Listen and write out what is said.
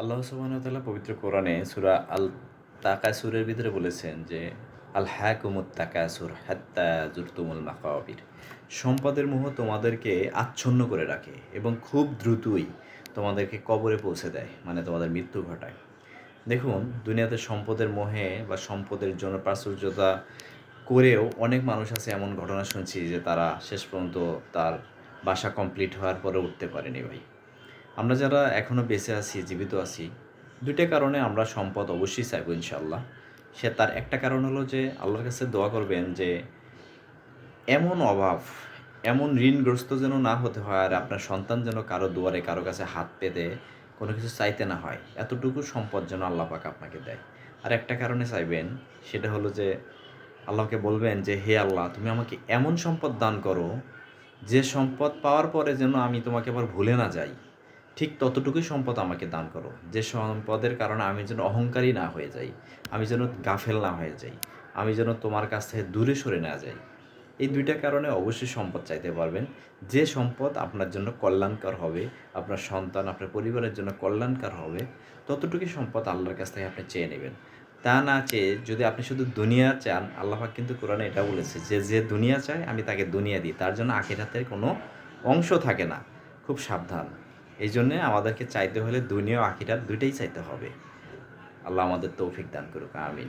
আল্লাহ সুবাহতাল্লাহ পবিত্র কোরআনে সুরা আল তাকাসুরের ভিতরে বলেছেন যে আল হ্যাকুমুত তাকাসুর হাত্তা জুরতুমুল মাকাবির। সম্পদের মোহ তোমাদেরকে আচ্ছন্ন করে রাখে এবং খুব দ্রুতই তোমাদেরকে কবরে পৌঁছে দেয় মানে তোমাদের মৃত্যু ঘটায়। দেখুন, দুনিয়াতে সম্পদের মোহে বা সম্পদের জন্য প্রাচুর্যতা করেও অনেক মানুষ আছে এমন ঘটনা শুনছি যে তারা শেষ পর্যন্ত তার বাসা কমপ্লিট হওয়ার পরে উঠতে পারেনি ভাই। আমরা যারা এখনও বেঁচে আছি, জীবিত আছি, দুইটা কারণে আমরা সম্পদ অবশ্যই চাইব ইনশাল্লাহ সে তার একটা কারণ হলো যে আল্লাহর কাছে দোয়া করবেন যে এমন অভাব, এমন ঋণগ্রস্ত যেন না হতে হয় আর আপনার সন্তান যেন কারও দুয়ারে কারও কাছে হাত পেতে কোনো কিছু চাইতে না হয়। এতটুকু সম্পদ যেন আল্লাহ পাক আপনাকে দেয়। আর একটা কারণে চাইবেন, সেটা হলো যে আল্লাহকে বলবেন যে, হে আল্লাহ, তুমি আমাকে এমন সম্পদ দান করো, যে সম্পদ পাওয়ার পরে যেন আমি তোমাকে আবার ভুলে না যাই। ঠিক ততটুকুই সম্পদ আমাকে দান করো। যে সম্পদের কারণে আমি যেন অহংকারী না হয়ে যাই, আমি যেন গাফেল না হয়ে যাই, আমি যেন তোমার কাছ থেকে দূরে সরে না যাই। এই দুইটা কারণে অবশ্যই সম্পদ চাইতে পারবেন। যে সম্পদ আপনার জন্য কল্যাণকর হবে, আপনার সন্তান, আপনার পরিবারের জন্য কল্যাণকর হবে, ততটুকুই সম্পদ আল্লাহর কাছ থেকে আপনি চেয়ে নেবেন। তা না চেয়ে যদি আপনি শুধু দুনিয়া চান আল্লাহাক কিন্তু কোরআনে এটা বলেছে, যে যে দুনিয়া চায়, আমি তাকে দুনিয়া দিই। তার জন্য আখিরাতের কোনো অংশ থাকে না। খুব সাবধান। এই জন্যে আমাদেরকে চাইতে হলে দুনিয়া আখিরাত দুইটাই চাইতে হবে। আল্লাহ আমাদের তৌফিক দান করুক, আমিন।